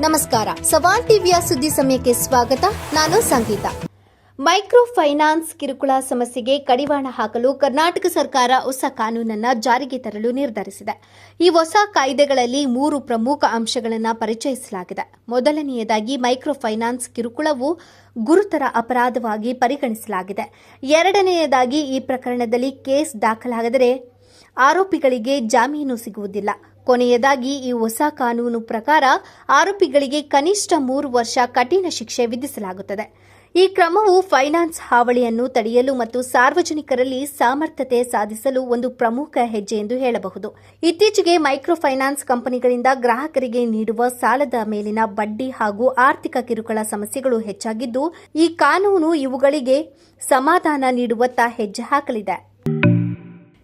ನಮಸ್ಕಾರ. ಸವಾಲ್ ಟಿವಿಯ ಸುದ್ದಿ ಸಮಯಕ್ಕೆ ಸ್ವಾಗತ. ನಾನು ಸಂಗೀತ. ಮೈಕ್ರೋ ಫೈನಾನ್ಸ್ ಕಿರುಕುಳ ಸಮಸ್ಯೆಗೆ ಕಡಿವಾಣ ಹಾಕಲು ಕರ್ನಾಟಕ ಸರ್ಕಾರ ಹೊಸ ಕಾನೂನನ್ನು ಜಾರಿಗೆ ತರಲು ನಿರ್ಧರಿಸಿದೆ. ಈ ಹೊಸ ಕಾಯ್ದೆಗಳಲ್ಲಿ ಮೂರು ಪ್ರಮುಖ ಅಂಶಗಳನ್ನು ಪರಿಚಯಿಸಲಾಗಿದೆ. ಮೊದಲನೆಯದಾಗಿ ಮೈಕ್ರೋ ಫೈನಾನ್ಸ್ ಕಿರುಕುಳವು ಗುರುತರ ಅಪರಾಧವಾಗಿ ಪರಿಗಣಿಸಲಾಗಿದೆ. ಎರಡನೆಯದಾಗಿ ಈ ಪ್ರಕರಣದಲ್ಲಿ ಕೇಸ್ ದಾಖಲಾಗದರೆ ಆರೋಪಿಗಳಿಗೆ ಜಾಮೀನು ಸಿಗುವುದಿಲ್ಲ. ಕೊನೆಯದಾಗಿ ಈ ಹೊಸ ಕಾನೂನು ಪ್ರಕಾರ ಆರೋಪಿಗಳಿಗೆ ಕನಿಷ್ಠ ಮೂರು ವರ್ಷ ಕಠಿಣ ಶಿಕ್ಷೆ ವಿಧಿಸಲಾಗುತ್ತದೆ. ಈ ಕ್ರಮವು ಫೈನಾನ್ಸ್ ಹಾವಳಿಯನ್ನು ತಡೆಯಲು ಮತ್ತು ಸಾರ್ವಜನಿಕರಲ್ಲಿ ಸಾಮರ್ಥ್ಯತೆ ಸಾಧಿಸಲು ಒಂದು ಪ್ರಮುಖ ಹೆಜ್ಜೆ ಎಂದು ಹೇಳಬಹುದು. ಇತ್ತೀಚೆಗೆ ಮೈಕ್ರೋ ಫೈನಾನ್ಸ್ ಕಂಪನಿಗಳಿಂದ ಗ್ರಾಹಕರಿಗೆ ನೀಡುವ ಸಾಲದ ಮೇಲಿನ ಬಡ್ಡಿ ಹಾಗೂ ಆರ್ಥಿಕ ಕಿರುಕುಳ ಸಮಸ್ಯೆಗಳು ಹೆಚ್ಚಾಗಿದ್ದು, ಈ ಕಾನೂನು ಇವುಗಳಿಗೆ ಸಮಾಧಾನ ನೀಡುವತ್ತ ಹೆಜ್ಜೆ ಹಾಕಲಿದೆ.